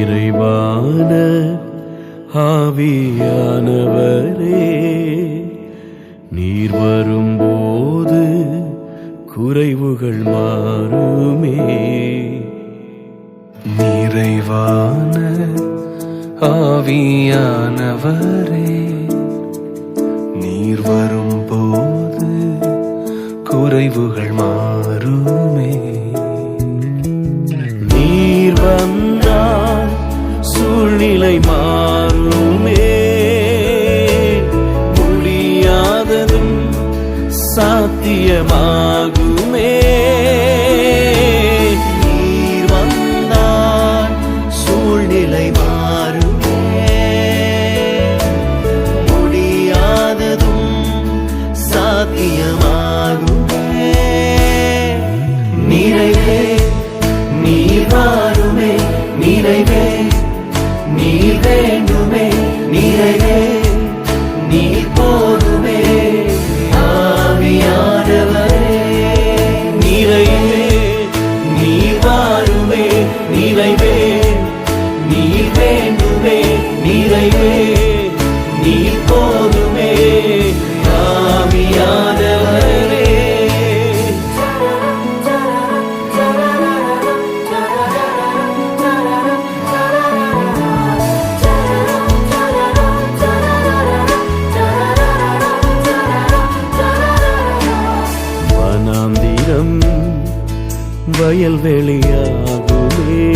இறைவான ஆவியானவரே நீர் வரும்போது குறைவுகள் மாறுமே. நிறைவான ஆவியானவரே நீர் வரும்போது குறைவுகள் மாறுமே. சூழ்நிலை மாறுமே. முடியாததும் சாத்தியமாகுமே. நீர் வேண்டுமே நிறைவே வயல் வெளியாகுமே.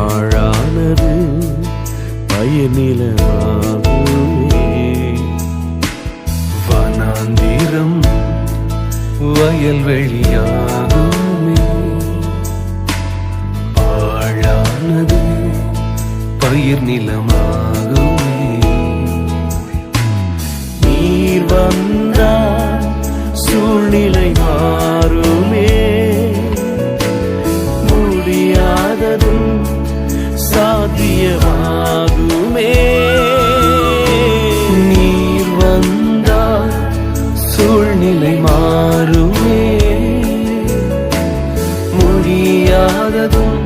ஆழானது பயிர் வனாந்திரம் வயல் வயல்வெளியாகுமே முடியாததும்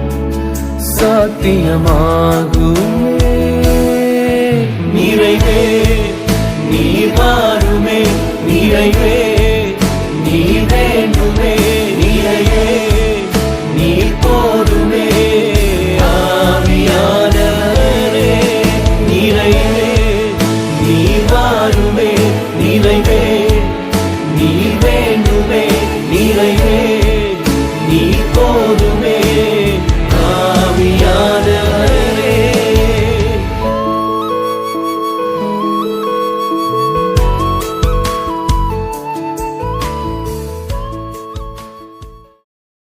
சாத்தியமாகுமே. நிறைவே நீர் மாறுமே நிறைவே நீர் வேண்டுமே நிறைவே நீர் போதுமே. ஆவியானவரே நிறைவே நீர் மாறுமே நிறைவே நீர் வேண்டுமே நிறைவே